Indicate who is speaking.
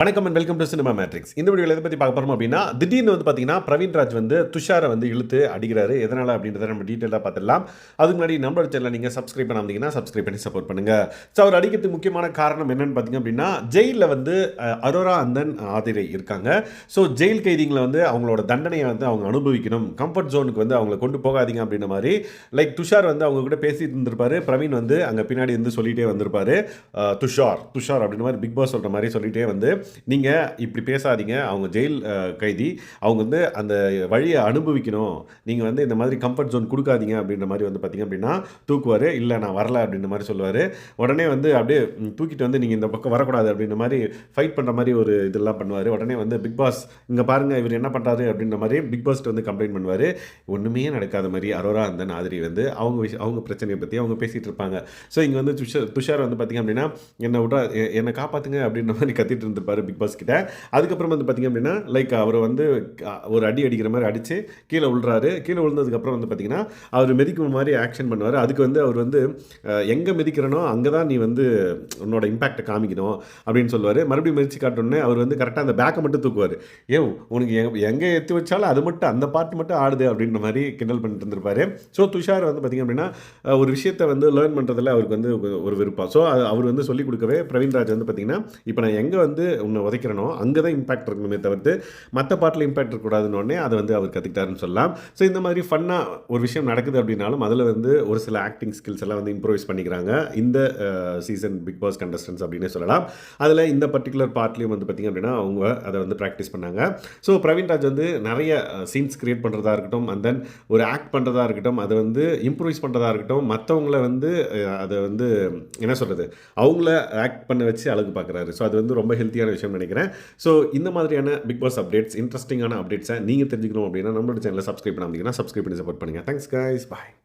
Speaker 1: வணக்கம் and welcome to cinema matrix இந்த வீடியோவில் எதை பற்றி பார்க்க போகிறோம் அப்படின்னா திடீர்னு வந்து பார்த்தீங்கன்னா பிரவீன் ராஜ் வந்து துஷாரை வந்து இழுத்து அடிக்கிறாரு. எதனால் அப்படின்றத நம்ம டீட்டெயிலாக பார்த்துடலாம். அதுக்கு முன்னாடி நம்மளோட சேனலை நீங்கள் சப்ஸ்கிரைப் பண்ணாமதிங்கன்னா சப்ஸ்கிரைப் பண்ணி சப்போர்ட் பண்ணுங்கள் ஸோ அவர் அடிக்கிறதுக்கு முக்கியமான காரணம் என்னென்னு பார்த்தீங்க அப்படின்னா ஜெயிலில் வந்து அரோரா அந்தன் ஆதிரை இருக்காங்க. ஸோ ஜெயில் கைதிங்களை வந்து அவங்களோட தண்டனையை வந்து அவங்க அனுபவிக்கணும். கம்ஃபர்ட் ஜோனுக்கு வந்து அவங்கள கொண்டு போகாதீங்க அப்படின்ற மாதிரி லைக் துஷார் வந்து அவங்க கூட பேசிட்டு இருந்திருப்பாரு. பிரவீன் வந்து அங்கே பின்னாடி இருந்து சொல்லிகிட்டே வந்திருப்பாரு. துஷார் துஷார் அப்படின்ற மாதிரி பிக் பாஸ் சொல்கிற மாதிரி சொல்லிகிட்டே வந்து நீங்கள் இப்படி பேசாதீங்க. அவங்க ஜெயில் கைதி அவங்க வந்து அந்த வழியை அனுபவிக்கணும். நீங்கள் வந்து இந்த மாதிரி கம்ஃபர்ட் ஜோன் கொடுக்காதீங்க அப்படின்ற மாதிரி வந்து பார்த்தீங்க அப்படின்னா தூக்குவார் இல்லை நான் வரல அப்படின்ற மாதிரி சொல்லுவார். உடனே வந்து அப்படியே தூக்கிட்டு வந்து நீங்கள் இந்த பக்கம் வரக்கூடாது அப்படின்ற மாதிரி ஃபைட் பண்ணுற மாதிரி ஒரு இதெல்லாம் பண்ணுவார். உடனே வந்து பிக் பாஸ் இங்கே பாருங்கள் இவர் என்ன பண்ணுறாரு அப்படின்ற மாதிரி பிக் பாஸ்ட்டு வந்து கம்ப்ளைண்ட் பண்ணுவார். ஒன்றுமே நடக்காத மாதிரி அரோரா அந்த நாதிரி வந்து அவங்க விஷயம் அவங்க பிரச்சனையை பற்றி அவங்க பேசிகிட்டு இருப்பாங்க. ஸோ இங்கே வந்து துஷார் துஷார் வந்து பார்த்திங்க அப்படின்னா என்னை விட்டா என்னை காப்பாற்றுங்க அப்படின்ற மாதிரி கத்திட்டு இருந்திருப்பார். பிக் பாஸ் கிட்ட. அதுக்கப்புறம் வந்து பார்த்திங்க அப்படின்னா லைக் அவர் வந்து ஒரு அடி அடிக்கிற மாதிரி அடித்து கீழே விழுறாரு கீழே விழுந்ததுக்கப்புறம் வந்து பார்த்திங்கன்னா அவர் மிதிக்கும் மாதிரி ஆக்ஷன் பண்ணுவார். அதுக்கு வந்து அவர் வந்து எங்கே மிதிக்கிறனோ அங்கே தான் நீ வந்து உன்னோட இம்பாக்டை காமிக்கணும் அப்படின்னு சொல்லுவார். மறுபடியும் மிதிச்சு காட்டணுன்னே அவர் வந்து கரெக்டாக அந்த பேக்கை மட்டும் தூக்குவார். ஏ உனக்கு எங்கே எத்தி வச்சாலும் அது மட்டும் அந்த பார்ட் மட்டும் ஆடுது அப்படின்ற மாதிரி கிண்டல் பண்ணிட்டு இருந்திருப்பாரு. ஸோ துஷார் வந்து பார்த்திங்க அப்படின்னா ஒரு விஷயத்தை வந்து லேர்ன் பண்ணுறதுல அவருக்கு வந்து ஒரு- ஒரு விருப்பம் ஸோ அவர் வந்து சொல்லிக் கொடுக்கவே பிரவீன்ராஜ் வந்து பார்த்திங்கன்னா இப்போ நான் எங்கே வந்து உன்னை உதைக்கிறனோ அங்கே தான் இம்பாக்ட் இருக்கணுமே தவிர்த்து மற்ற பாட்டில் இம்பாக்ட் இருக்கக்கூடாதுன்னு அதை வந்து அவர் கற்றுக்கிட்டாருன்னு சொல்லலாம். ஸோ இந்த மாதிரி ஃபன்னாக ஒரு விஷயம் நடக்குது அப்படின்னாலும் அதில் வந்து ஒரு சில ஆக்டிங் ஸ்கில்ஸ் எல்லாம் வந்து இம்ப்ரூவைஸ் பண்ணிக்கிறாங்க. இந்த சீசன் பிக் பாஸ் கண்டஸ்டன்ஸ் அப்படின்னே சொல்லலாம். அதில் இந்த பர்டிகுலர் பார்ட்லேயும் வந்து பார்த்திங்க அப்படின்னா அவங்க அதை வந்து ப்ராக்டிஸ் பண்ணாங்க. ஸோ பிரவீன்ராஜ் வந்து நிறைய சீன்ஸ் கிரியேட் பண்ணுறதா இருக்கட்டும் அண்ட் தென் ஒரு ஆக்ட் பண்ணுறதா இருக்கட்டும் அதை வந்து இம்ப்ரூவைஸ் பண்ணுறதா இருக்கட்டும் மற்றவங்கள வந்து அதை வந்து என்ன சொல்கிறது அவங்கள ஆக்ட் பண்ண வச்சு அழகு பார்க்குறாரு ஸோ அது வந்து ரொம்ப ஹெல்த்தியான விஷயம் நினைக்கிறேன். ஸோ இந்த மாதிரியான பிக் பாஸ் அப்டேட்ஸ் இன்ட்ரெஸ்டிங்கான அப்டேட்ஸை நீங்கள் தெரிஞ்சுக்கணும் அப்படின்னா நம்மளோட சேனலை சப்ஸ்கிரைப் பண்ணாமல் சப்ஸ்கிரைப் பண்ணி சப்போர்ட் பண்ணுங்கள் தேங்க்ஸ் கைஸ் பாய்